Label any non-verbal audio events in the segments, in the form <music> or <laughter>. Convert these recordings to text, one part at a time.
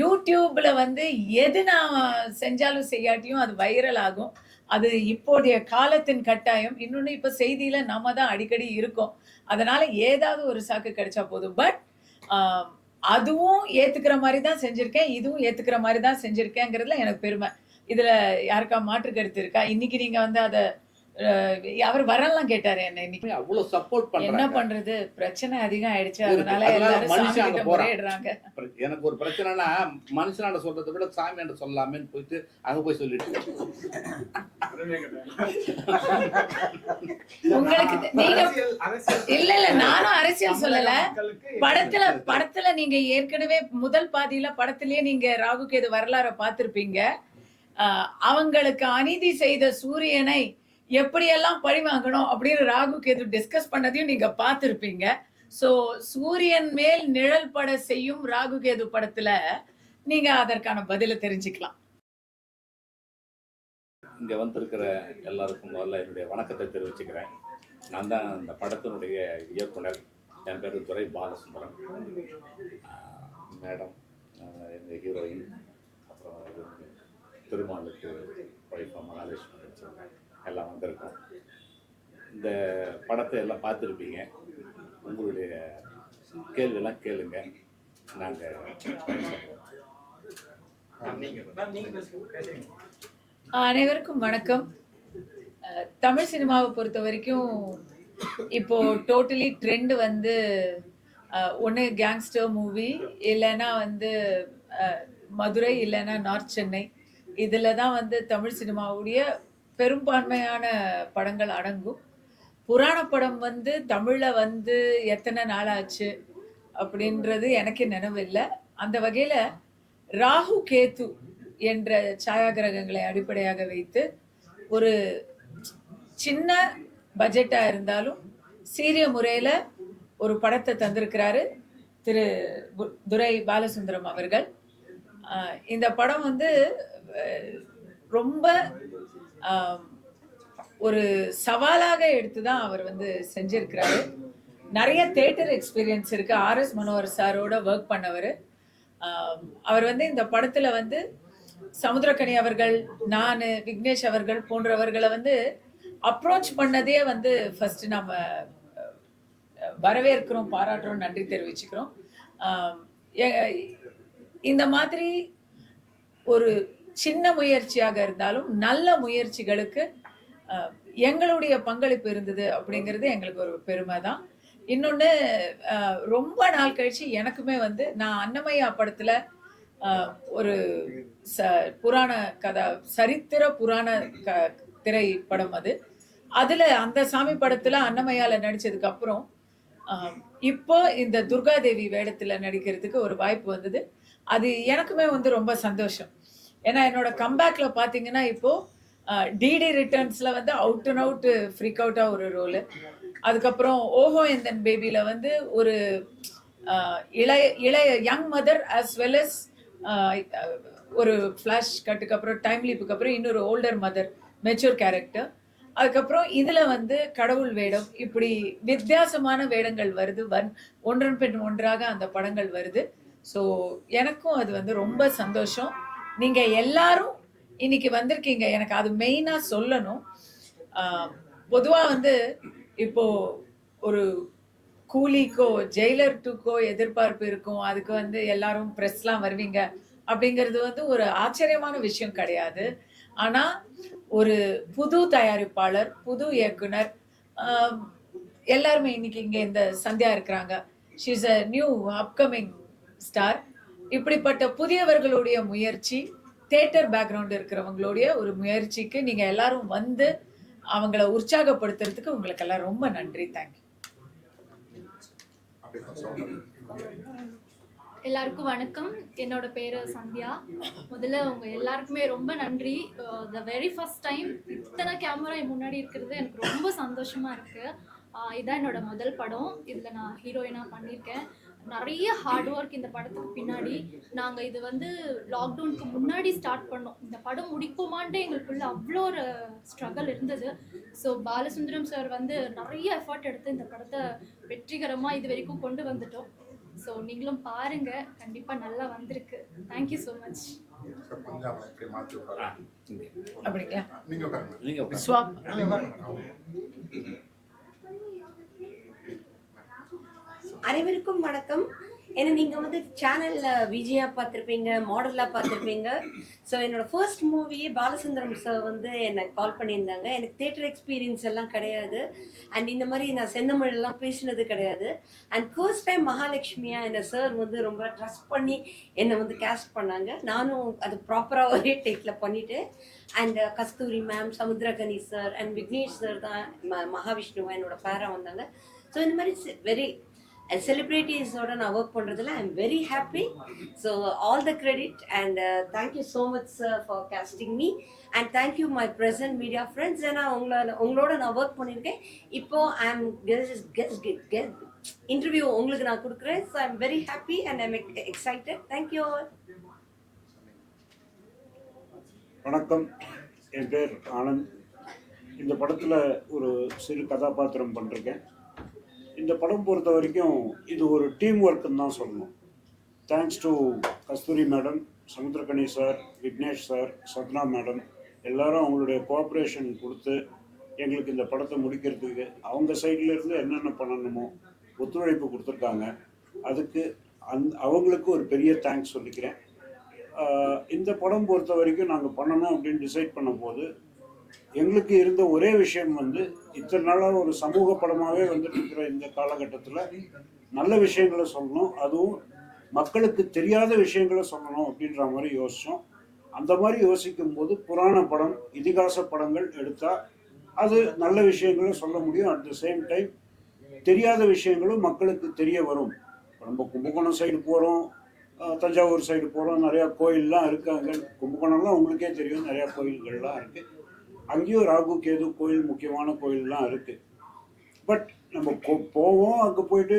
யூடியூப்ல வந்து எது நான் செஞ்சாலும் செய்யாட்டியும் அது வைரல் ஆகும். அது இப்போதைய காலத்தின் கட்டாயம். இன்னொன்று இப்போ செய்தியில நம்ம தான் அடிக்கடி இருக்கோம். அதனால ஏதாவது ஒரு சாக்கு கிடைச்சா போதும். பட் அதுவும் ஏத்துக்கிற மாதிரி தான் செஞ்சிருக்கேன். இதுவும் ஏத்துக்கிற மாதிரி தான் செஞ்சிருக்கேங்கிறதுல எனக்கு பெருமை. இதுல யாருக்கா மாற்று கருத்து இருக்கா? இன்னைக்கு நீங்க வந்து அதை அவர் வரலாம் கேட்டாரு என்ன இன்னைக்கு. அவ்வளவு சப்போர்ட் என்ன பண்றாங்க பண்றது? பிரச்சனை அதிகம் ஆயிடுச்சு. அதனால எல்லாரும் மனுஷன் பிர- எனக்கு ஒரு பிரச்சனைனா மனுஷனாண்ட சொல்றதை விட சாமியாண்ட சொல்லலாமேன்னு போயிட்டு அங்க போய் சொல்லிட்டு உங்களுக்கு நீங்க இல்ல இல்ல நானும் அரசியல் சொல்லல. படத்துல படத்துல நீங்க ஏற்கனவே முதல் பாதியில படத்திலேயே நீங்க ராகு கேது வரலாற பார்த்திருப்பீங்க. ஆஹ் அவங்களுக்கு அநீதி செய்த சூரியனை எப்படியெல்லாம் பழி வாங்கணும் அப்படின்னு ராகு கேது டிஸ்கஸ் பண்ணதையும் நீங்க பார்த்துருப்பீங்க. ஸோ சூரியன் மேல் நிழல் பட செய்யும் ராகு கேது படத்துல நீங்க அதற்கான பதில தெரிஞ்சுக்கலாம். இங்க வந்திருக்கிற எல்லாருக்கும் முதல்ல என்னுடைய வணக்கத்தை தெரிவிச்சுக்கிறேன். நான் தான் இந்த படத்தினுடைய இயக்குனர். என் பேர் துரை பாலசுந்தரம். மேடம் எங்கள் ஹீரோயின் அப்புறம் திருமாலுக்கு ஒய்ஃபா மகாலட்சுமி வச்சிருக்கேன். எல்லாம் வந்திருக்கோம். இந்த படத்தை எல்லாம் பார்த்துருப்பீங்க. உங்களுடைய கேள்வியெல்லாம் கேளுங்க. நாங்கள் அனைவருக்கும் வணக்கம். தமிழ் சினிமாவை பொறுத்த வரைக்கும் இப்போ டோட்டலி ட்ரெண்ட் வந்து ஒன்று கேங்ஸ்டர் மூவி இல்லைன்னா வந்து மதுரை இல்லைன்னா நார்த் சென்னை. இதில் தான் வந்து தமிழ் சினிமாவுடைய பெரும்பான்மையான படங்கள் அடங்கும். புராண படம் வந்து தமிழில் வந்து எத்தனை நாள் ஆச்சு அப்படின்றது எனக்கு நினைவில்லை. அந்த வகையில் ராகு கேத்து என்ற சாயாகிரகங்களை அடிப்படையாக வைத்து ஒரு சின்ன பட்ஜெட்டாக இருந்தாலும் சீரிய முறையில் ஒரு படத்தை தந்திருக்கிறாரு திரு கு- துரை பாலசுந்தரம் அவர்கள். இந்த படம் வந்து ரொம்ப ஒரு சவாலாக எடுத்து தான் அவர் வந்து செஞ்சிருக்கிறாரு. நிறைய தேட்டர் எக்ஸ்பீரியன்ஸ் இருக்கு. ஆர் எஸ் மனோகர் சாரோட ஒர்க் பண்ணவர். அவர் வந்து இந்த படத்துல வந்து சமுத்திரக்கனி அவர்கள் நான் விக்னேஷ் அவர்கள் போன்றவர்களை வந்து அப்ரோச் பண்ணதே வந்து ஃபர்ஸ்ட் நம்ம வரவேற்கிறோம் பாராட்டுறோம் நன்றி தெரிவிச்சுக்கிறோம். இந்த மாதிரி ஒரு சின்ன முயற்சியாக இருந்தாலும் நல்ல முயற்சிகளுக்கு எங்களுடைய பங்களிப்பு இருந்தது அப்படிங்கிறது எங்களுக்கு ஒரு பெருமை தான். இன்னொன்று ரொம்ப நாள் கழிச்சு எனக்குமே வந்து நான் அன்னமையா படத்தில் ஒரு ச புராண கதா சரித்திர புராண க திரைப்படம் அது. அதில் அந்த சாமி படத்தில் அன்னமய்யால நடித்ததுக்கு அப்புறம் இப்போ இந்த துர்காதேவி வேடத்தில் நடிக்கிறதுக்கு ஒரு வாய்ப்பு வந்தது. அது எனக்குமே வந்து ரொம்ப சந்தோஷம். ஏன்னா என்னோட கம்பேக்ல பார்த்தீங்கன்னா இப்போ டிடி ரிட்டர்ன்ஸ்ல வந்து அவுட் அண்ட் அவுட் ஃப்ரீக் அவுட்டா ஒரு ரோலு அதுக்கப்புறம் ஓஹோ எந்தன் பேபியில் வந்து ஒரு இளைய இளைய young mother as well as ஒரு ஃப்ளாஷ் கட்டுக்கு அப்புறம் டைம் லீப்புக்கு அப்புறம் இன்னொரு ஓல்டர் மதர் மெச்சூர் கேரக்டர் அதுக்கப்புறம் இதில் வந்து கடவுள் வேடம் இப்படி வித்தியாசமான வேடங்கள் வருது. வன் ஒன்றன் பெண் ஒன்றாக அந்த படங்கள் வருது. ஸோ எனக்கும் அது வந்து ரொம்ப சந்தோஷம். நீங்க எல்லாரும் இன்னைக்கு வந்திருக்கீங்க. எனக்கு அது மெயினா சொல்லணும். பொதுவாக பொதுவா வந்து இப்போ ஒரு கூலிக்கோ ஜெயிலர் டூக்கோ எதிர்பார்ப்பு இருக்கும். அதுக்கு வந்து எல்லாரும் ப்ரெஸ்லாம் வருவீங்க. அப்படிங்கிறது வந்து ஒரு ஆச்சரியமான விஷயம் கிடையாது. ஆனா ஒரு புது தயாரிப்பாளர் புது இயக்குனர் எல்லாருமே இன்னைக்கு இங்க இந்த சந்தியா இருக்கிறாங்க. She's a new upcoming star இப்படிப்பட்ட புதியவர்களுடைய முயற்சி தேட்டர் பேக்ரவுண்ட் இருக்கிறவங்களுடைய ஒரு முயற்சிக்கு நீங்க எல்லாரும் வந்து அவங்கள உற்சாகப்படுத்துறதுக்கு உங்களுக்கு எல்லாம் ரொம்ப நன்றி. தேங்க்யூ எல்லாருக்கும் வணக்கம். என்னோட பேரு சந்தியா. முதல்ல உங்க எல்லாருக்குமே ரொம்ப நன்றி. த வெரி ஃபர்ஸ்ட் டைம் இத்தனை கேமரா முன்னாடி இருக்கிறது எனக்கு ரொம்ப சந்தோஷமா இருக்கு. இதுதான் இதான் என்னோட முதல் படம். இதுல நான் ஹீரோயினா பண்ணியிருக்கேன். நிறைய ஹார்ட் ஒர்க் இந்த படத்துக்கு பின்னாடி நாங்க இது வந்து லாக்டவுனுக்கு முன்னாடி ஸ்டார்ட் பண்ணோம். இந்த படம் முடிப்போமான்ட்டு எங்களுக்குள்ள அவ்வளோ ஒரு ஸ்ட்ரகிள் இருந்தது. ஸோ பாலசுந்தரம் சார் வந்து நிறைய எஃபர்ட் எடுத்து இந்த படத்தை வெற்றிகரமா இது வரைக்கும் கொண்டு வந்துட்டோம். ஸோ நீங்களும் பாருங்க. கண்டிப்பாக நல்லா வந்திருக்கு. தேங்க்யூ ஸோ மச் சார் கொஞ்சம் அவனை இப்படி மாற்றி ஆ, விட்டாரு இங்கே. அப்படிங்களா நீங்க உட்காருங்க நீங்க உட்காருங்க. ஸ்வாப் நீங்க உட்காருங்க அனைவருக்கும் வணக்கம். ஏன்னா நீங்கள் வந்து சேனலில் விஜயா பார்த்துருப்பீங்க மாடலாக பார்த்துருப்பீங்க. ஸோ என்னோட ஃபர்ஸ்ட் மூவியே பாலசுந்தரம் சார் வந்து என்னை கால் பண்ணியிருந்தாங்க. எனக்கு தேட்டர் எக்ஸ்பீரியன்ஸ் எல்லாம் கிடையாது. அண்ட் இந்த மாதிரி நான் செந்தமிழெல்லாம் பேசினது கிடையாது. அண்ட் ஃபர்ஸ்ட் டைம் மகாலட்சுமியா என்னை சார் வந்து ரொம்ப ட்ரஸ்ட் பண்ணி என்னை வந்து கேஸ்ட் பண்ணாங்க. நானும் அது ப்ராப்பராக ஒரே டேக்கில் பண்ணிவிட்டு and uh, Kasthuri ma'am Samuthirakani sir and Vignesh sir தான் ம- மகாவிஷ்ணுவா என்னோட பேராக வந்தாங்க. ஸோ இந்த மாதிரி வெரி செலிப்ரிட்டிஸோட நான் ஒர்க் பண்ணுறதுல I am very happy so all the credit and thank you so much sir for casting me and thank you my present media friends ஏன்னா உங்களை உங்களோட நான் ஒர்க் பண்ணியிருக்கேன் இப்போ ஐ எம் இன்டர்வியூ உங்களுக்கு நான் கொடுக்குறேன். So I am very happy and I am excited thank you வணக்கம். என் பேர் ஆனந்த். இந்த படத்தில் ஒரு சிறு கதாபாத்திரம் பண்ணிருக்கேன். இந்த படம் பொறுத்த வரைக்கும் இது ஒரு டீம் ஒர்க்குன்னு தான் சொல்லணும். Thanks to Kasthuri madam Samuthirakani sir Vignesh sir Sathna madam எல்லாரும் அவங்களுடைய கோஆப்ரேஷன் கொடுத்து எங்களுக்கு இந்த படத்தை முடிக்கிறதுக்கு அவங்க சைட்லேருந்து என்னென்ன பண்ணணுமோ ஒத்துழைப்பு கொடுத்துருக்காங்க. அதுக்கு அந் அவங்களுக்கு ஒரு பெரிய தேங்க்ஸ் சொல்லிக்கிறேன். இந்த படம் பொறுத்த வரைக்கும் நாங்கள் பண்ணணும் அப்படின்னு டிசைட் பண்ணும்போது எங்களுக்கு இருந்த ஒரே விஷயம் வந்து இத்தனை நாளாக ஒரு சமூக படமாகவே வந்துட்டு இருக்கிற இந்த காலகட்டத்தில் நல்ல விஷயங்களை சொல்லணும். அதுவும் மக்களுக்கு தெரியாத விஷயங்களை சொல்லணும் அப்படின்ற மாதிரி யோசித்தோம் அந்த மாதிரி யோசிக்கும் போது புராண படம் இதிகாச படங்கள் எடுத்தால் அது நல்ல விஷயங்களை சொல்ல முடியும். அட் த சேம் டைம் தெரியாத விஷயங்களும் மக்களுக்கு தெரிய வரும். இப்ப நம்ம கும்பகோணம் சைடு போகிறோம் தஞ்சாவூர் சைடு போகிறோம் நிறையா கோயில்லாம் இருக்குது அங்கே கும்பகோணம்லாம் உங்களுக்கே தெரியும் நிறையா கோயில்கள்லாம் இருக்குது அங்கேயும் ராகு கேது கோயில் முக்கியமான கோயில்லாம் இருக்குது பட் நம்ம போவோம் அங்கே போயிட்டு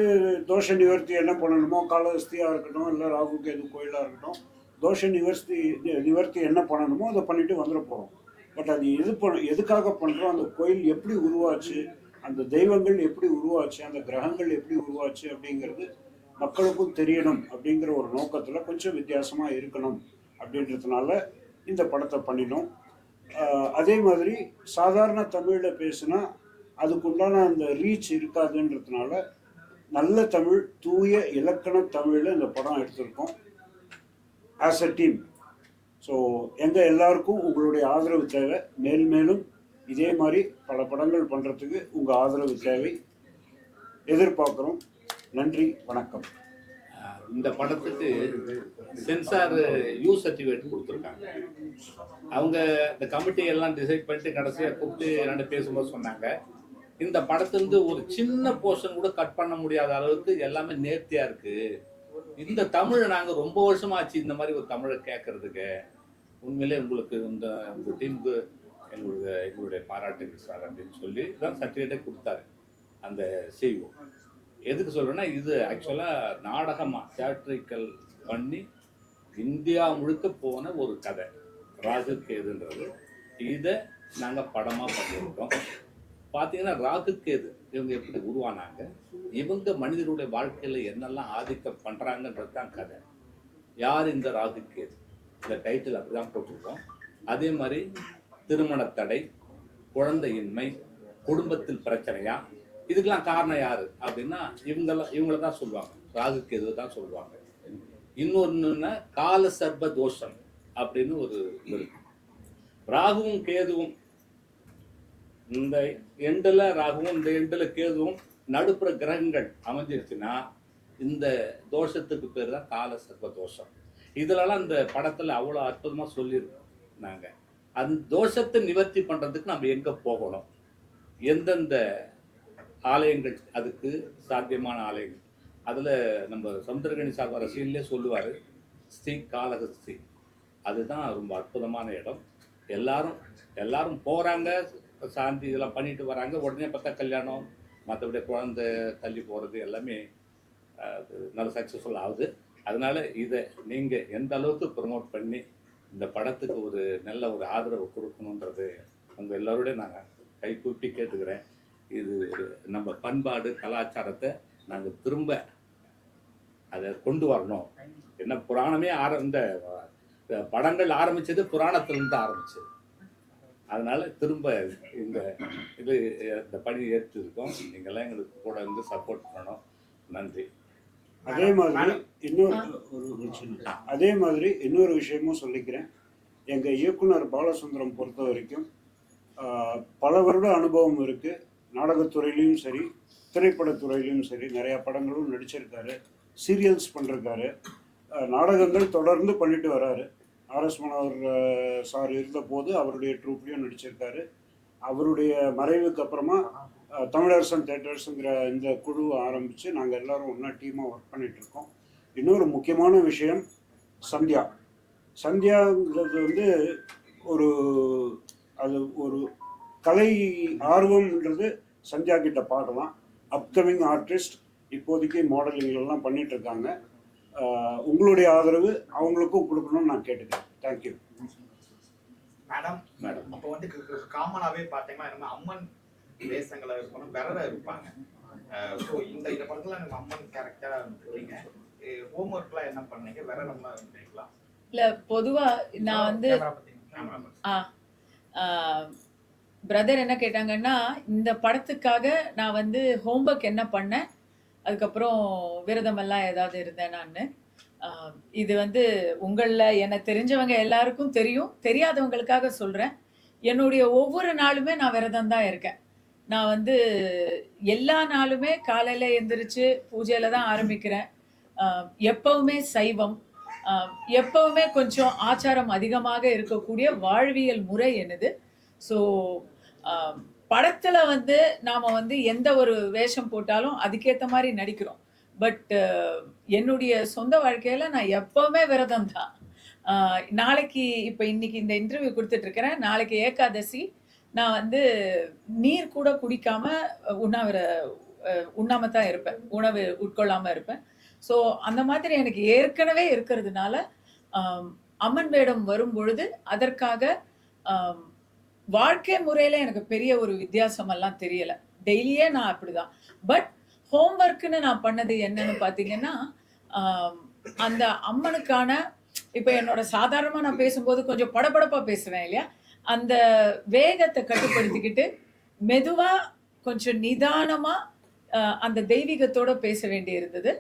தோஷ நிவர்த்தி என்ன பண்ணணுமோ காலஹஸ்தியாக இருக்கட்டும் இல்லை ராகு கேது கோயிலாக இருக்கட்டும் தோஷ நிவர்த்தி நிவர்த்தி என்ன பண்ணணுமோ அதை பண்ணிட்டு வந்துட போகிறோம் பட் அது எது பண்ண எதுக்காக பண்ணுறோம் அந்த கோயில் எப்படி உருவாச்சு அந்த தெய்வங்கள் எப்படி உருவாச்சு அந்த கிரகங்கள் எப்படி உருவாச்சு அப்படிங்கிறது மக்களுக்கும் தெரியணும் அப்படிங்கிற ஒரு நோக்கத்தில் கொஞ்சம் வித்தியாசமாக இருக்கணும் அப்படின்றதுனால இந்த படத்தை பண்ணினோம். அதே மாதிரி சாதாரண தமிழில் பேசுனா அதுக்குண்டான அந்த ரீச் இருக்காதுன்றதுனால நல்ல தமிழ் தூய இலக்கண தமிழில் இந்த படம் எடுத்திருக்கோம். ஆஸ் அ டீம் ஸோ எங்கள் எல்லாருக்கும் உங்களுடைய ஆதரவு தேவை. மேல் மேலும் இதே மாதிரி பல படங்கள் பண்ணுறதுக்கு உங்கள் ஆதரவு தேவை. எதிர்பார்க்குறோம். நன்றி வணக்கம். இந்த படத்துக்கு சென்சார் யூ சர்டிஃபிகேட் கொடுத்துருக்காங்க. அவங்க இந்த கமிட்டி எல்லாம் டிசைட் பண்ணிட்டு கடைசியாக கூப்பிட்டு ரெண்டு பேசும்போது சொன்னாங்க. இந்த படத்துலேருந்து ஒரு சின்ன போர்ஷன் கூட கட் பண்ண முடியாத அளவுக்கு எல்லாமே நேர்த்தியாக இருக்குது இந்த தமிழை நாங்கள் ரொம்ப வருஷமாச்சு இந்த மாதிரி ஒரு தமிழை கேட்கறதுக்கு உண்மையிலே உங்களுக்கு இந்த உங்கள் டீமுக்கு எங்களுக்கு எங்களுடைய பாராட்டுகள் சார் அப்படின்னு சொல்லி தான் சர்டிஃபிகேட்டே கொடுத்தாரு அந்த செய்வோம் எதுக்கு சொல்கிறேன்னா இது ஆக்சுவலாக நாடகமாக தியேட்ரிக்கல் பண்ணி இந்தியா முழுக்க போன ஒரு கதை. ராகு கேதுன்றது இதை நாங்கள் படமாக பண்ணியிருக்கோம். பார்த்தீங்கன்னா ராகு கேது இவங்க எப்படி உருவானாங்க? இவங்க மனிதனுடைய வாழ்க்கையில் என்னெல்லாம் ஆதிக்கம் பண்ணுறாங்கன்றது தான் கதை. யார் இந்த ராகு கேது இந்த டைட்டில் அப்படி தான் போட்டிருக்கோம். அதே மாதிரி திருமண தடை குழந்தையின்மை குடும்பத்தில் பிரச்சனையா? இதுக்கெல்லாம் காரணம் யார்? அப்படின்னா இவங்கெல்லாம் இவங்கள தான் சொல்லுவாங்க. ராகு கேது தான் சொல்லுவாங்க. இன்னொன்றுன்னா கால சர்ப தோஷம். அப்படின்னு ஒரு ராகுவும் கேதுவும் இந்த எண்டில் ராகுவும் இந்த எண்டில் கேதுவும் நடுப்புற கிரகங்கள் அமைஞ்சிருச்சுன்னா இந்த தோஷத்துக்கு பேர் தான் கால சர்ப தோஷம். இதுலலாம் இந்த படத்தில் அவ்வளோ அற்புதமாக சொல்லியிருக்கோம் நாங்கள் அந்த தோஷத்தை நிவர்த்தி பண்ணுறதுக்கு நம்ம எங்கே போகணும்? எந்தெந்த ஆலயங்கள் அதுக்கு சாத்தியமான ஆலயங்கள்? அதில் நம்ம சமுத்திரகணி சார் ரசிகன்லேயே சொல்லுவார் ஸ்ரீ காலகஸ்தி அதுதான் ரொம்ப அற்புதமான இடம். எல்லாரும் எல்லாரும் போகிறாங்க சாந்தி இதெல்லாம் பண்ணிட்டு வராங்க. உடனே பார்த்தா கல்யாணம் மற்றபடி குழந்தை தள்ளி போகிறது எல்லாமே அது நல்ல சக்ஸஸ்ஃபுல் ஆகுது. அதனால இதை நீங்கள் எந்த அளவுக்கு ப்ரொமோட் பண்ணி இந்த படத்துக்கு ஒரு நல்ல ஒரு ஆதரவு கொடுக்கணுன்றது உங்கள் எல்லோருடைய நாங்கள் கை கூப்பி கேட்டுக்கிறேன். இது ஒரு நம்ம பண்பாடு கலாச்சாரத்தை நாங்கள் திரும்ப அதை கொண்டு வரணும். என்ன புராணமே ஆர இந்த படங்கள் ஆரம்பிச்சது புராணத்திலிருந்து ஆரம்பிச்சது. அதனால திரும்ப இந்த இது இந்த பணி ஏற்று இருக்கோம் நீங்கள்லாம் எங்களுக்கு கூட இருந்து சப்போர்ட் பண்ணணும். நன்றி. அதே மாதிரி இன்னொரு ஒரு அதே மாதிரி இன்னொரு விஷயமும் சொல்லிக்கிறேன். எங்கள் இயக்குனர் பாலசுந்தரம் பொறுத்த வரைக்கும் ஆஹ், பல வருட அனுபவம் இருக்குது நாடகத்துறையிலையும் சரி திரைப்படத்துறையிலையும் சரி நிறையா படங்களும் நடிச்சிருக்காரு. சீரியல்ஸ் பண்ணிருக்காரு நாடகங்கள் தொடர்ந்து பண்ணிட்டு வராரு. ஆர்எஸ் மனோகர் சார் இருந்தபோது அவருடைய ட்ரூப்லேயும் நடிச்சிருக்காரு. அவருடைய மறைவுக்கு அப்புறமா தமிழரசன் தேட்டர்ஸுங்கிற இந்த குழு ஆரம்பித்து நாங்கள் எல்லாரும் ஒன்றா டீமாக ஒர்க் பண்ணிகிட்ருக்கோம் இன்னொரு முக்கியமான விஷயம் சந்தியா. சந்தியாங்கிறது வந்து ஒரு அது ஒரு கலை ஆர்வம்ன்றது சந்தியா கிட்ட பார்க்கலாம் அப்கமிங் ஆர்டிஸ்ட் இப்போதைக்கு மாடலிங் எல்லாம் உங்களுடைய ஆதரவு அவங்களுக்கும் கொடுக்கணும்னு நான் கேட்டுக்கிறேன். Thank you madam madam. அப்போ வந்து காமனாவே பாத்தீங்கன்னா நம்ம அம்மன் வேஷங்களா இருக்கணும் விரத இருப்பாங்க. ஸோ இந்த இந்த படத்துல நம்ம அம்மன் கேரக்டரா இருக்கீங்க ஹோம் ஒர்க்லாம் என்ன பண்ணீங்க? விரதம்லாம் இருந்தீங்களா? இல்ல பொதுவா நான் வந்து பிரதர் என்ன கேட்டாங்கன்னா இந்த படத்துக்காக நான் வந்து ஹோம்ஒர்க் என்ன பண்ணேன்? அதுக்கப்புறம் விரதமெல்லாம் ஏதாவது இருந்தேன் நான். இது வந்து உங்களில் எனக்கு தெரிஞ்சவங்க எல்லாருக்கும் தெரியும். தெரியாதவங்களுக்காக சொல்கிறேன் என்னுடைய ஒவ்வொரு நாளுமே நான் விரதம் தான் இருக்கேன். நான் வந்து எல்லா நாளுமே காலையில் எந்திரிச்சு பூஜையில் தான் ஆரம்பிக்கிறேன். எப்பவுமே சைவம். எப்பவுமே கொஞ்சம் ஆச்சாரம் அதிகமாக இருக்கக்கூடிய வாழ்வியல் முறை என்னது? ஸோ படத்துல வந்து நாம வந்து எந்த ஒரு வேஷம் போட்டாலும் அதுக்கேற்ற மாதிரி நடிக்கிறோம். பட் என்னுடைய சொந்த வாழ்க்கையில நான் எப்பவுமே விரதம் தான். நாளைக்கு இப்போ இன்னைக்கு இந்த இன்டர்வியூ கொடுத்துட்டு இருக்கிறேன் நாளைக்கு ஏகாதசி. நான் வந்து நீர் கூட குடிக்காம உண்ணாவிர உண்ணாம தான் இருப்பேன். உணவு உட்கொள்ளாம இருப்பேன். ஸோ அந்த மாதிரி எனக்கு ஏற்கனவே இருக்கிறதுனால அம்மன் வேடம் வரும் பொழுது அதற்காக வாழ்க்கை முறையில எனக்கு பெரிய ஒரு வித்தியாசம் எல்லாம் தெரியல. டெய்லியே நான் அப்படிதான். பட் ஹோம்ஒர்க்னு நான் பண்ணது என்னன்னு பார்த்தீங்கன்னா அந்த அம்மனுக்கான இப்போ என்னோட சாதாரணமா நான் பேசும்போது கொஞ்சம் படபடப்பா பேசுவேன் இல்லையா? அந்த வேகத்தை கட்டுப்படுத்திக்கிட்டு மெதுவா கொஞ்சம் நிதானமா அந்த தெய்வீகத்தோட பேச வேண்டி இருந்தது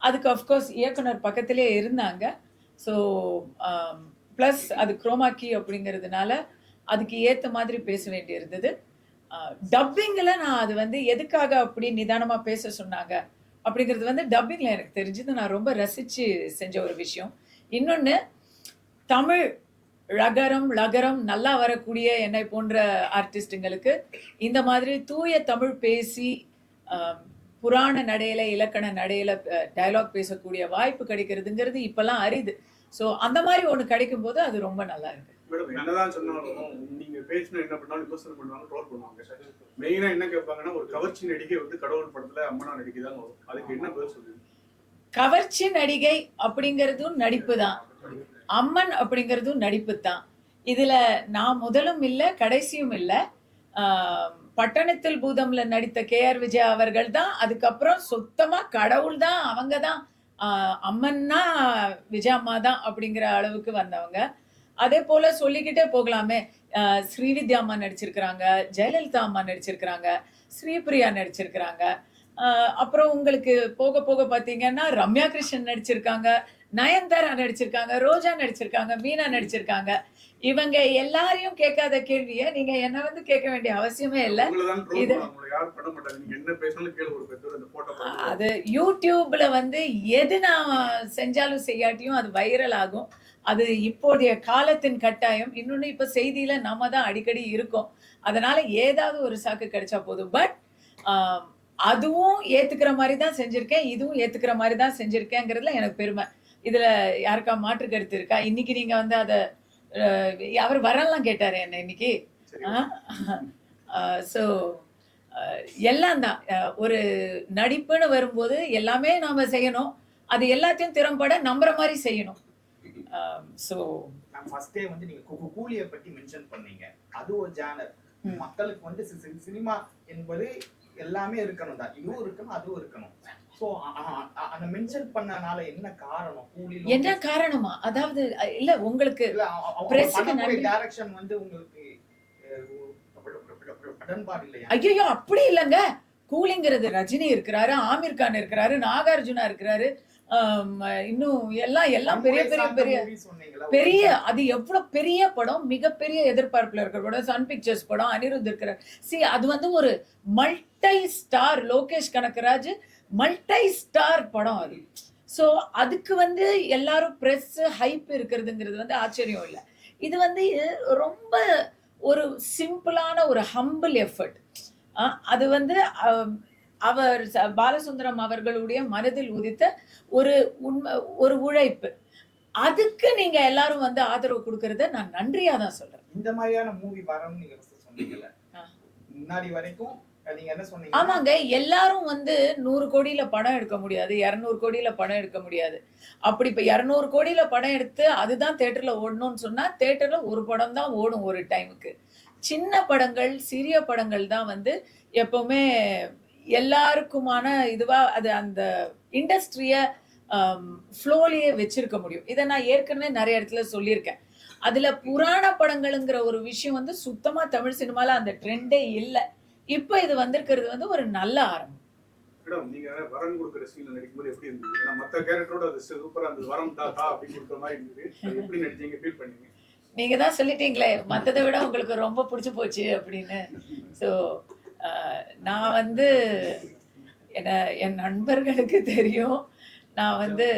அதுக்கு அஃப்கோர்ஸ் இயக்குனர் பக்கத்திலே இருந்தாங்க. ஸோ ப்ளஸ் அது குரோமாக்கி அப்படிங்கிறதுனால அதுக்கு ஏற்ற மாதிரி பேச வேண்டி இருந்தது டப்பிங்கில் நான் அது வந்து எதுக்காக அப்படி நிதானமாக பேச சொன்னாங்க அப்படிங்கிறது வந்து டப்பிங்கில் எனக்கு தெரிஞ்சது. நான் ரொம்ப ரசித்து செஞ்ச ஒரு விஷயம். இன்னொன்று தமிழ் ரகரம் லகரம் நல்லா வரக்கூடிய என்னை போன்ற ஆர்டிஸ்ட்டுங்களுக்கு இந்த மாதிரி தூய தமிழ் பேசி புராண நடையில இலக்கண நடையில டயலாக் பேசக்கூடிய வாய்ப்பு கிடைக்கிறதுங்கிறது இப்பெல்லாம் அரிது. ஸோ அந்த மாதிரி ஒன்று கிடைக்கும் போது அது ரொம்ப நல்லா இருக்கு. மேடம் என்னதான் சொன்னாலும் நீங்க பேசினா என்ன பண்ணாலும் விமர்சனம் பண்ணுவாங்க ட்ரோல் பண்ணுவாங்க மெயினா என்ன கேட்பாங்கன்னா ஒரு கவர்ச்சி நடிகை வந்து கடவுள் படத்துல அம்மனா நடிகைதான் வரும். அதுக்கு என்ன பேர் சொல்லுங்க கவர்ச்சி நடிகை அப்படிங்கிறதும் நடிப்பு தான். அம்மன் அப்படிங்கிறதும் நடிப்பு தான். இதுல நான் முதலும் இல்லை கடைசியும் இல்லை. பட்டணத்தில் பூதம்ல நடித்த கே ஆர் விஜய் அவர்கள் தான் அதுக்கப்புறம் சுத்தமா கடவுள் தான் அவங்க தான். அம்மன்னா விஜயம்மா தான் அப்படிங்கிற அளவுக்கு வந்தவங்க. அதே போல சொல்லிக்கிட்டே போகலாமே. ஸ்ரீவித்யா அம்மா நடிச்சிருக்கிறாங்க ஜெயலலிதா அம்மா நடிச்சிருக்கிறாங்க ஸ்ரீபிரியா நடிச்சிருக்கிறாங்க. அப்புறம் உங்களுக்கு போக போக பார்த்தீங்கன்னா ரம்யா கிருஷ்ணன் நடிச்சிருக்காங்க நயன்தாரா நடிச்சிருக்காங்க ரோஜா நடிச்சிருக்காங்க மீனா நடிச்சிருக்காங்க. இவங்க எல்லாரையும் கேட்காத கேள்வியை நீங்க என்ன வந்து கேட்க வேண்டிய அவசியமே இல்லை. இது- அது யூடியூப்ல வந்து எது நான் செஞ்சாலும் செய்யாட்டியும் அது வைரல் ஆகும். அது இப்போதைய காலத்தின் கட்டாயம். இன்னொன்னு இப்ப செய்தியில நம்ம தான் அடிக்கடி இருக்கோம். அதனால ஏதாவது ஒரு சாக்கு கிடைச்சா போதும். பட் அதுவும் ஏத்துக்கிற மாதிரி தான் செஞ்சிருக்கேன். இதுவும் ஏத்துக்கிற மாதிரி தான் செஞ்சிருக்கேங்கிறதுல எனக்கு பெருமை. இதுல யாருக்கா மாற்று கருத்து இருக்கா? இன்னைக்கு நீங்க வந்து அதை அவர் வரலாம் கேட்டாரு என்ன இன்னைக்கு? ஸோ எல்லாம் தான். ஒரு நடிப்புன்னு வரும்போது எல்லாமே நாம செய்யணும். அது எல்லாத்தையும் திறம்பட நம்புற மாதிரி செய்யணும். ஸோ நான் ஃபர்ஸ்டே வந்து நீங்க கூலியை பத்தி மென்ஷன் பண்ணீங்க. அது ஒரு ஜானர். மக்களுக்கு வந்து சினிமா என்பது எல்லாமே இருக்கணும் தான். இதுவும் இருக்கணும் அதுவும் இருக்கணும். சோ அந்த மென்ஷன் பண்ணனால என்ன காரணம்? கூலி என்ன காரணமா? அதாவது இல்ல உங்களுக்கு. டைரக்ஷன் வந்து உங்களுக்கு ஐயோ அப்படி இல்லைங்க. கூலிங்கிறது ரஜினி இருக்கிறாரு ஆமீர் கான் இருக்கிறாரு நாகார்ஜுனா இருக்கிறாரு. இன்னும் எல்லாம் எல்லாம் பெரிய பெரிய பெரிய பெரிய அது எவ்வளவு பெரிய படம் மிகப்பெரிய எதிர்பார்ப்புல இருக்கிற படம் சன் பிக்சர்ஸ் படம் அனிருத் இருக்கிற சி அது வந்து ஒரு multi star Lokesh Kanagaraj multi star படம் அது. ஸோ அதுக்கு வந்து எல்லாரும் ப்ரெஸ் ஹைப் இருக்கிறதுங்கிறது வந்து ஆச்சரியம் இல்லை. இது வந்து ரொம்ப ஒரு சிம்பிளான ஒரு ஹம்பிள் எஃபர்ட் அது வந்து அவர் பாலசுந்தரம் அவர்களுடைய மனதில் உதித்த ஒரு உண்மை ஒரு உழைப்பு. அதுக்கு நீங்க எல்லாரும் வந்து ஆதரவு கொடுக்கறத நான் நன்றியா தான் சொல்றேன். இந்த மாதிரியான மூவி வரணும்னு நீங்க சொன்னீங்கல்ல. முன்னாடி வரைக்கும் ஆமாங்க எல்லாரும் வந்து நூறு கோடியில படம் எடுக்க முடியாது இரநூறு கோடியில படம் எடுக்க முடியாது. அப்படி இப்ப இரநூறு கோடியில படம் எடுத்து அதுதான் தேட்டர்ல ஓடணும்னு சொன்னா தேட்டர்ல ஒரு படம் தான் ஓடும் ஒரு டைமுக்கு சின்ன படங்கள் சிறிய படங்கள் தான் வந்து எப்பவுமே எல்லாருக்குமான இதுவா அது அந்த இண்டஸ்ட்ரிய ஃப்ளோலயே வச்சிருக்க முடியும். இதை நான் ஏற்கனவே நிறைய இடத்துல சொல்லியிருக்கேன். அதுல புராண படங்களுங்கிற ஒரு விஷயம் வந்து சுத்தமா தமிழ் சினிமால அந்த ட்ரெண்டே இல்லை. இப்போ இது வந்திருக்கிறது வந்து ஒரு நல்ல ஆரம்பம். மேடம் நீங்க வரன் கொடுக்குற சீன்ல நடிக்கும்போது எப்படி இருந்தது? ஏன்னா மத்த கேரக்டரோட அது சூப்பரா இருந்தது. வரம் தா தா அப்படின்னு கொடுக்குற மாதிரி இருந்தது. அது எப்படி நடிச்சீங்க? ஃபீல் பண்ணீங்க? நீங்க தான் சொல்லிட்டீங்களே மற்றதை விட உங்களுக்கு ரொம்ப பிடிச்சி போச்சு அப்படின்னு. ஸோ நான் வந்து என்ன என் நண்பர்களுக்கு தெரியும். நான் வந்து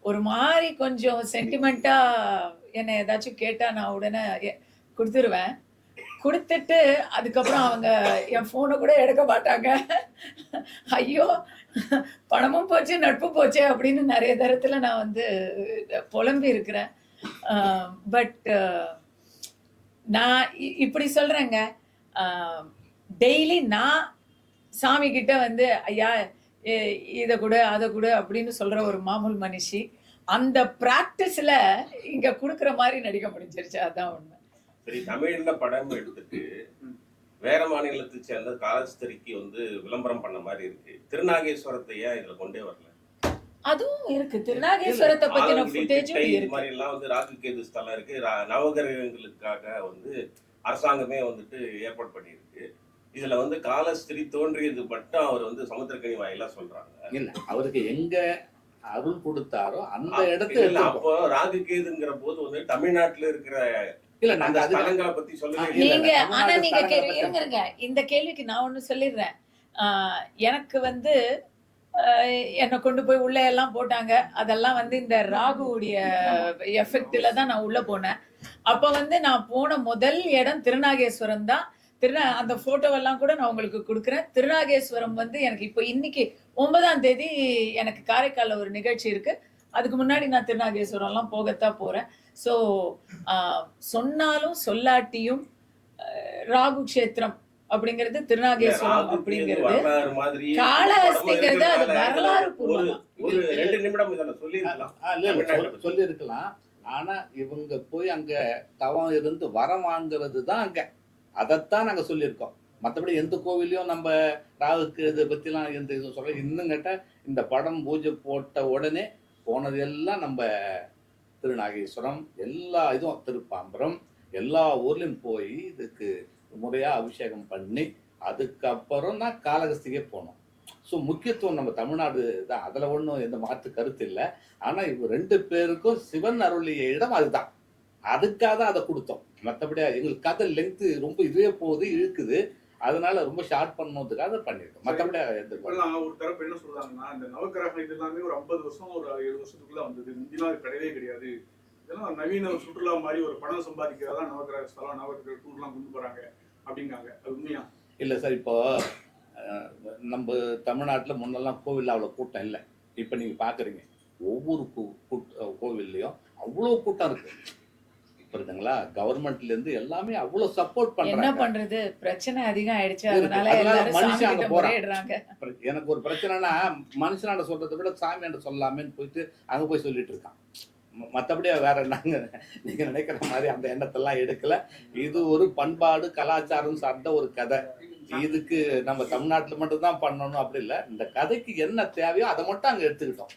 ஒரு மாதிரி கொஞ்சம் சென்டிமெண்ட்டாக என்னை ஏதாச்சும் கேட்டால் நான் உடனே கொடுத்துருவேன். கொடுத்துட்டு அதுக்கப்புறம் அவங்க என் ஃபோனை கூட எடுக்க மாட்டாங்க. ஐயோ பணமும் போச்சு நட்பு போச்சே அப்படின்னு நிறைய தரத்தில் நான் வந்து புலம்பி இருக்கிறேன். பட் நான் இ- இப்படி சொல்கிறேங்க டெய்லி நான் சாமி கிட்ட வந்து ஐயா இதை கொடு அதை கொடு அப்படின்னு சொல்ற ஒரு மாமூல் மனுஷி அந்த பிராக்டிஸ்ல இங்க கொடுக்குற மாதிரி நடிக்க முடிஞ்சிருச்சு. அதான் உண்மை. சரி தமிழ்ல படம் எடுத்துட்டு வேற மாநிலத்தை சேர்ந்த காலஸ்தரிக்கு வந்து விளம்பரம் பண்ண மாதிரி இருக்கு. திருநாகேஸ்வரத்தை ஏன் இதுல கொண்டே வரல? அதுவும் இருக்கு. திருநாகேஸ்வரத்தை பத்தின ஃபுட்டேஜும் இது மாதிரி எல்லாம் வந்து ராகு கேது ஸ்தலம் இருக்கு. நவகிரகங்களுக்காக வந்து அரசாங்கமே வந்துட்டு ஏற்பாடு பண்ணியிருக்கு. இதுல வந்து காலஸ்திரி தோன்றியது மட்டும் அவர் வந்து சமுத்திரக்கனி வாயிலா சொல்றாங்க. இல்ல அவருக்கு எங்க அருள் கொடுத்தாரோ அந்த இடத்த இல்ல, எடுத்துக்கோ. அப்போ ராகு கேதுங்கிற போது வந்து தமிழ்நாட்டுல இருக்கிற இல்ல நாங்க பத்தி சொல்லவே. நீங்க ஆனா நீங்க கேள்வி இருங்க இந்த கேள்விக்கு நான் ஒண்ணு சொல்லிடுறேன். ஆஹ் எனக்கு வந்து ஆஹ் என்னை கொண்டு போய் உள்ள எல்லாம் போட்டாங்க. அதெல்லாம் வந்து இந்த ராகுவுடைய எஃபெக்ட்ல தான் நான் உள்ள போனேன். அப்ப வந்து நான் போன முதல் இடம் திருநாகேஸ்வரம் தான் திருநா அந்த போட்டோவெல்லாம் கூட நான் உங்களுக்கு கொடுக்குறேன். திருநாகேஸ்வரம் வந்து எனக்கு இப்போ இன்னைக்கு ஒன்பதாம் தேதி எனக்கு காரைக்கால்ல ஒரு நிகழ்ச்சி இருக்கு. அதுக்கு முன்னாடி நான் திருநாகேஸ்வரம்லாம் போகத்தான் போறேன். ஸோ சொன்னாலும் சொல்லாட்டியும் ராகு க்ஷேத்திரம் அப்படிங்கிறது திருநாகேஸ்வரம் அப்படிங்கிறது. காளஹஸ்திங்கிறது அது வரலாறு சொல்லியிருக்கலாம். ஆனா இவங்க போய் அங்க தவம் இருந்து வரம் வாங்குறது தான் அங்க. அதைத்தான் நாங்கள் சொல்லியிருக்கோம். மற்றபடி எந்த கோவிலையும் நம்ம ராகுக்கு இதை பற்றிலாம் எந்த இதுவும் சொல்ல இன்னும் கேட்டால் இந்த படம் பூஜை போட்ட உடனே போனது எல்லாம் நம்ம திருநாகேஸ்வரம் எல்லா இதுவும் திருப்பாம்பரம் எல்லா ஊர்லேயும் போய் இதுக்கு முறையாக அபிஷேகம் பண்ணி அதுக்கப்புறம் தான் காலகஸ்திக்கே போனோம். ஸோ முக்கியத்துவம் நம்ம தமிழ்நாடு தான். அதில் ஒன்றும் எந்த மாற்று கருத்து இல்லை. ஆனால் இவங்க ரெண்டு பேருக்கும் சிவன் அருளிய இடம் அதுதான். அதுக்காக தான் அதை கொடுத்தோம். மற்றபடி எங்களுக்கு கதை லெங்க்த்து ரொம்ப இதுவே போகுது இழுக்குது. அதனால ரொம்ப ஷார்ட் பண்ணதுக்காக அதை பண்ணியிருக்கோம். மற்றபடி ஒரு தரப்பு என்ன சொல்றாங்கன்னா இந்த நவக்கிரகம் இது எல்லாமே ஒரு ஐம்பது வருஷம் ஒரு ஏழு வருஷத்துக்குள்ள வந்தது. முந்தினா அது கிடையவே கிடையாது. இதெல்லாம் நவீன சுற்றுலா மாதிரி ஒரு பணம் சம்பாதிக்கிறதா நவக்கிரக ஸ்தலம் நவக்கிரக டூர்லாம் கொண்டு போறாங்க அப்படிங்காங்க அது உண்மையா? இல்லை சார் இப்போ நம்ம தமிழ்நாட்டில் முன்னெல்லாம் கோவில் அவ்வளோ கூட்டம் இல்லை. இப்போ நீங்கள் பார்க்குறீங்க ஒவ்வொரு கோவில்லையும் அவ்வளோ கூட்டம் இருக்கு. புரியுதுங்களா? கவர்மெண்ட்லேருந்து எல்லாமே அவ்வளோ சப்போர்ட் என்ன பண்ணுறாங்க பண்றது? பிரச்சனை அதிகம் ஆயிடுச்சு. அதனால மனுஷன் அங்க எனக்கு ஒரு பிரச்சனைனா மனுஷனாண்ட சொல்றதை விட சாமியாண்ட சொல்லாமேன்னு போயிட்டு அங்க போய் சொல்லிட்டு இருக்கான். ம- மத்தபடி வேற நாங்க நீங்க நினைக்கிற மாதிரி அந்த எண்ணத்தெல்லாம் எடுக்கல. இது ஒரு பண்பாடு கலாச்சாரம் சார்ந்த ஒரு கதை. இதுக்கு நம்ம தமிழ்நாட்டுல மட்டும் தான் பண்ணணும் அப்படி இல்ல. இந்த கதைக்கு என்ன தேவையோ அதை மட்டும் அங்க எடுத்துக்கிட்டோம்.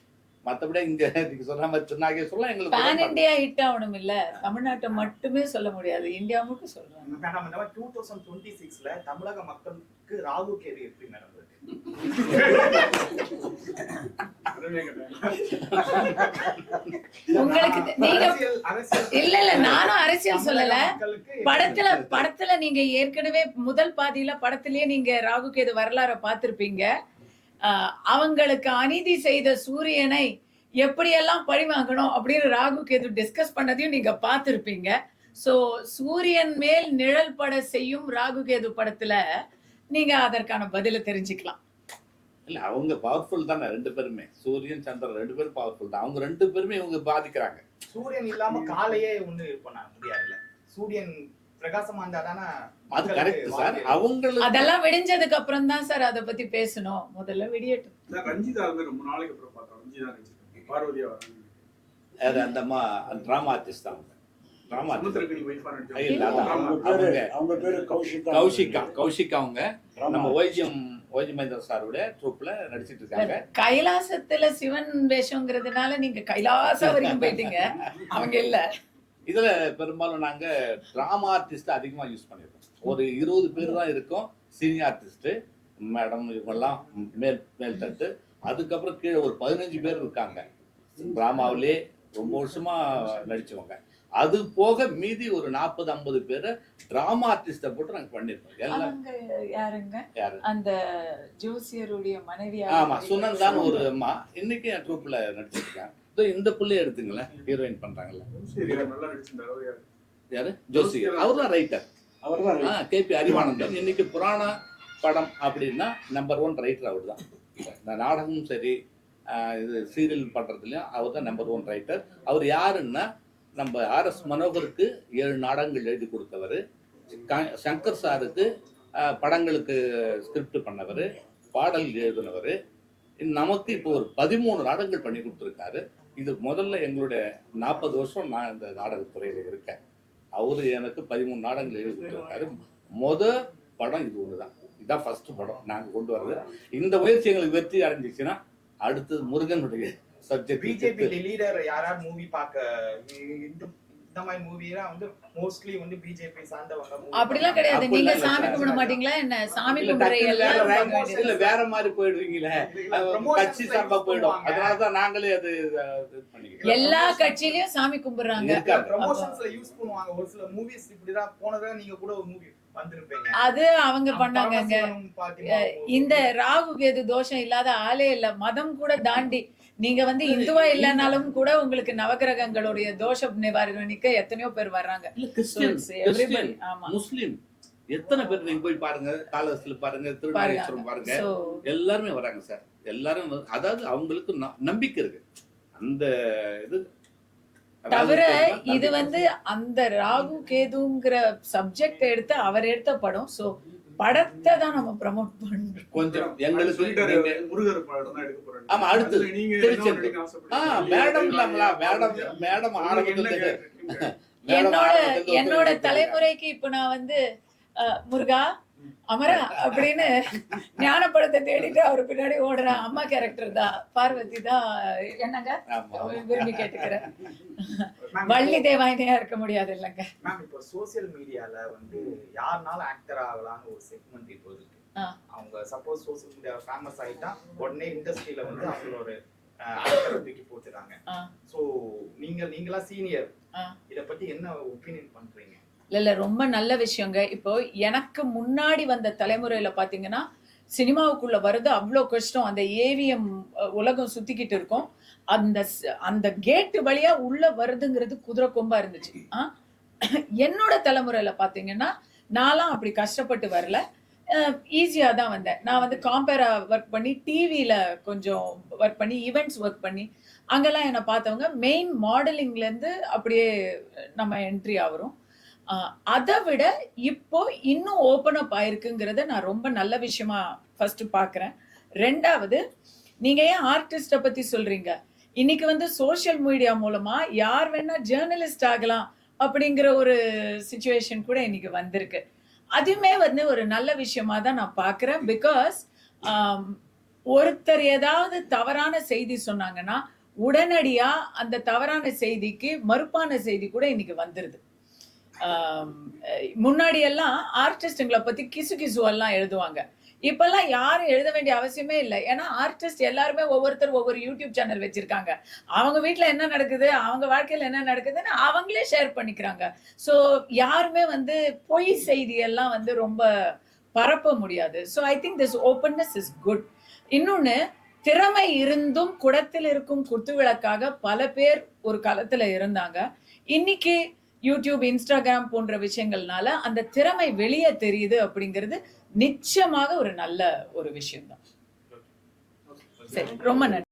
மத்தபடி இங்க நீங்க சொன்ன மாதிரி சொல்ல எங்களுக்கு பேன். இந்தியா ஹிட் ஆகணும் இல்ல. தமிழ்நாட்டை மட்டுமே சொல்ல முடியாது. இந்தியா முழுக்க சொல்றேன் மேடம் இந்த டூ தௌசண்ட் டுவெண்ட்டி சிக்ஸ்ல தமிழக மக்களுக்கு ராகு கேது எப்படி கேட்டேன் உங்களுக்கு <laughs> நீங்க இல்ல இல்ல நானும் அரசியல் சொல்லல. படத்துல? படத்துல நீங்க ஏற்கனவே முதல் பாதியில படத்திலேயே நீங்க ராகு கேது வரலாற பார்த்திருப்பீங்க. ஆஹ் அவங்களுக்கு அநீதி செய்த சூரியனை எப்படியெல்லாம் பழி வாங்கணும் அப்படின்னு ராகு கேது டிஸ்கஸ் பண்ணதையும் நீங்க பார்த்திருப்பீங்க. சோ சூரியன் மேல் நிழல் பட செய்யும் ராகு கேது படத்துல நீங்க அதற்கான பதில தெரிஞ்சுக்கலாம். இல்ல அவங்க பவர்ஃபுல் தானே ரெண்டு பேருமே. சூரியன் சந்திரன் ரெண்டு பேரும் பவர்ஃபுல் தான். அவங்க ரெண்டு பேருமே இவங்க பாதிக்கிறாங்க. சூரியன் இல்லாம காலையே ஒண்ணு பண்ண முடியாதுல்ல. சூரியன் பிரகாசமா இருந்தா தானே அது கரெக்ட் சார் அவங்களுக்கு அதெல்லாம் விடிஞ்சதுக்கு அப்புறம் தான் சார் அதை பத்தி பேசணும். முதல்ல விடியட்டும். நான் ரஞ்சிதா வந்து ரொம்ப நாளைக்கு அப்புறம் பார்த்தோம். ரஞ்சிதா நடிச்சிருக்கேன் பார்வதியா வராங்க. அது அந்த டிராமா ஆர்டிஸ்ட் தான் டிராமா. அவங்க பேரு அவங்க- அவங்க பேரு கௌஷிகா கௌஷிகா கௌஷிகா அவங்க. ஆமா. நம்ம ஓஜிஎம் ஓஜி மகேந்திர சாரோட ட்ரூப்ல நடிச்சிட்டு இருக்காங்க. கைலாசத்துல சிவன் வேஷங்கிறதுனால நீங்க கைலாசம் வரைக்கும் போயிட்டீங்க. அவங்க இல்ல. இதில் பெரும்பாலும் நாங்கள் டிராமா ஆர்டிஸ்ட் அதிகமாக யூஸ் பண்ணியிருக்கோம் ஒரு இருபது பேர் தான் இருக்கும் சீனியர் ஆர்டிஸ்ட்டு மேடம் இவங்கெல்லாம் மேல் மேல் தட்டு. அதுக்கப்புறம் கீழே ஒரு பதினஞ்சு பேர் இருக்காங்க. ட்ராமாவிலே ரொம்ப வருஷமா நடிச்சவங்க. அது போக மீதி ஒரு நாற்பது ஐம்பது பேரை டிராமா ஆர்டிஸ்ட போட்டு நாங்க பண்ணிருக்கோம். யாருங்க? யாரு? அந்த ஜோசியருடைய மனைவி ஆமா சுனந்தான்னு ஒரு அம்மா. இன்னைக்கு என் ட்ரூப்ல நடிச்சிருக்காங்க இதோ இந்த பிள்ளைய எடுத்துங்களேன். ஹீரோயின் பண்றாங்கல்ல. அவர் யாரு? யாரு? ஜோசி அவர் தான் ரைட்டர் அவர்தான் ஆ கேபி அறிவானந்தன் இன்னைக்கு புராண படம் அப்படின்னா நம்பர் ஒன் ரைட்டர் அவர் தான் இந்த நாடகமும் சரி இது சீரியல் பண்றதுலயும் அவர் தான் நம்பர் ஒன் ரைட்டர் அவர் யாருன்னா நம்ம ஆர் எஸ் மனோகருக்கு ஏழு நாடகங்கள் எழுதி கொடுத்தவர். சங்கர் சாருக்கு படங்களுக்கு ஸ்கிரிப்ட் பண்ணவர் பாடல் எழுதினவர். நமக்கு இப்போ ஒரு பதிமூணு நாடகங்கள் பண்ணி கொடுத்துருக்காரு. இது முதல்ல எங்களுடைய நாற்பது வருஷம் நான் இந்த நாடகத்துறையில் இருக்கேன். அவரு எனக்கு பதிமூணு நாடகங்கள் எழுதி கொடுத்துருக்காரு. முத படம் இது ஒன்று தான் இதுதான் ஃபர்ஸ்ட் படம். நாங்கள் கொண்டு வர்றது. இந்த முயற்சி எங்களுக்கு வெற்றி அடைஞ்சிச்சுன்னா அடுத்தது முருகனுடைய பிஜேபி சப்ஜெக்ட் லீடர் யாராவது மூவி பார்க்க? இந்த இந்த மாதிரி மூவிலாம் வந்து மோஸ்ட்லி வந்து பிஜேபி சார்ந்தவங்க movie அப்படிலாம் கிடையாது. அப்படி நீங்க சாமி. கும்பிட மாட்டீங்களா என்ன? சாமி கும்பிடுற எல்லாம் இல்ல. வேற மாதிரி போயிடுவீங்களே. கட்சி சார்பா போயிடும். அதனாலதான் நாங்களே அது எல்லா கட்சியிலயும் சாமி கும்பிடுறாங்க. ப்ரமோஷன்ஸ்ல யூஸ் பண்ணுவாங்க. ஒரு சில மூவிஸ் இப்படிதான் போனதா நீங்க கூட ஒரு மூவி அது அவங்க பாத்திமா இந்த ராகு கேது தோஷம் இல்லாத ஆளே இல்ல. மதம் கூட <laughs> தாண்டி நீங்க வந்து இந்துவா இல்லைனாலும் கூட உங்களுக்கு நவகிரகங்களுடைய தோஷ நிவாரணிக்க எத்தனையோ பேர் வர்றாங்க. முஸ்லீம். எத்தனை பேர் நீங்க போய் பாருங்க காலகஸ்ல பாருங்க திருநாகேஸ்வரம் பாருங்க. எல்லாருமே வராங்க சார். எல்லாரும் அதாவது அவங்களுக்கு நம்பிக்கை இருக்கு. அந்த இது தவிர இது வந்து அந்த ராகு கேதுங்கிற சப்ஜெக்ட் எடுத்து அவர் எடுத்த படம் சோ படத்தை தான் நம்ம ப்ரமோட் பண்றோம் கொஞ்சம் எங்களுக்கு சொல்லிட்டாரு, முருகர் படம் எடுக்க போறேன் ஆமா, அடுத்தது. அதுல நீங்க ஆ? மேடம் இல்லாமலா மேடம் மேடம்? மேடம் என்னோட என்னோட தலைமுறைக்கு இப்ப நான் வந்து அஹ், முருகா அமரா அப்படின்னு ஞானப்படத்தை தேடிட்டு அவர் பின்னாடி ஓடுறேன் அம்மா கேரக்டர் தான். பார்வதி தான். என்னங்க. விரும்பி கேட்டுக்கிறேன் வள்ளி தேவாயினியா இருக்க முடியாது இல்லைங்க. மேம் இப்போ சோசியல் மீடியால வந்து யாருனாலும் ஆக்டர் ஆகலாம்னு ஒரு செக்மெண்ட் இப்போ இருக்கு. அவங்க சப்போஸ் சோசியல் மீடியா ஃபேமஸ் ஆயிட்டா உடனே இண்டஸ்ட்ரியில வந்து அவங்களோட ஆக்டரை தூக்கி போட்டுறாங்க. சோ நீங்க நீங்களா சீனியர். இத பத்தி என்ன ஒப்பீனியன் பண்றீங்க? இல்ல இல்ல ரொம்ப நல்ல விஷயங்க. இப்போ எனக்கு முன்னாடி வந்த தலைமுறையில பாத்தீங்கன்னா சினிமாவுக்குள்ள வர்றது அவ்வளோ கஷ்டம். அந்த ஏவிஎம் உலகம் சுத்திக்கிட்டு இருக்கும். அந்த அந்த கேட்டு வழியா உள்ள வருதுங்கிறது குதிரை கொம்பா இருந்துச்சு. என்னோட தலைமுறையில பாத்தீங்கன்னா நான்லாம் அப்படி கஷ்டப்பட்டு வரல. ஈஸியா தான் வந்தேன். நான் வந்து காம்பேரா ஒர்க் பண்ணி டிவியில கொஞ்சம் ஒர்க் பண்ணி ஈவெண்ட்ஸ் ஒர்க் பண்ணி அங்கெல்லாம் என்னை பார்த்தவங்க மெயின் மாடலிங்ல இருந்து அப்படியே நம்ம என்ட்ரி ஆகிறோம். அதை விட இப்போ இன்னும் ஓப்பன் அப் ஆயிருக்குங்கிறத நான் ரொம்ப நல்ல விஷயமா ஃபர்ஸ்ட் பாக்குறேன் ரெண்டாவது நீங்க ஏன் ஆர்டிஸ்ட பத்தி சொல்றீங்க? இன்னைக்கு வந்து சோஷியல் மீடியா மூலமா யார் வேணா ஜேர்னலிஸ்ட் ஆகலாம் அப்படிங்கிற ஒரு சுச்சுவேஷன் கூட இன்னைக்கு வந்திருக்கு. அதுவுமே வந்து ஒரு நல்ல விஷயமா தான் நான் பாக்குறேன் பிகாஸ் ஒருத்தர் ஏதாவது தவறான செய்தி சொன்னாங்கன்னா உடனடியா அந்த தவறான செய்திக்கு மறுப்பான செய்தி கூட இன்னைக்கு வந்துருது. முன்னாடி எல்லாம் ஆர்டிஸ்டுங்களை பத்தி கிசு கிசுவெல்லாம் எழுதுவாங்க. இப்பெல்லாம் யாரும் எழுத வேண்டிய அவசியமே இல்லை. ஏன்னா ஆர்டிஸ்ட் எல்லாருமே ஒவ்வொருத்தர் ஒவ்வொரு யூடியூப் சேனல் வச்சிருக்காங்க. அவங்க வீட்டில் என்ன நடக்குது அவங்க வாழ்க்கையில என்ன நடக்குதுன்னு அவங்களே ஷேர் பண்ணிக்கிறாங்க. ஸோ யாருமே வந்து பொய் செய்தி எல்லாம் வந்து ரொம்ப பரப்ப முடியாது. So I think this openness is good இன்னொன்னு திறமை இருந்தும் குடத்தில் இருக்கும் குத்துவிளக்காக பல பேர் ஒரு காலத்தில் இருந்தாங்க. இன்னைக்கு யூடியூப் இன்ஸ்டாகிராம் போன்ற விஷயங்கள்னால அந்த திறமை வெளியே தெரியுது அப்படிங்கிறது நிச்சயமாக ஒரு நல்ல ஒரு விஷயம் தான் சரி ரொம்ப நன்றி.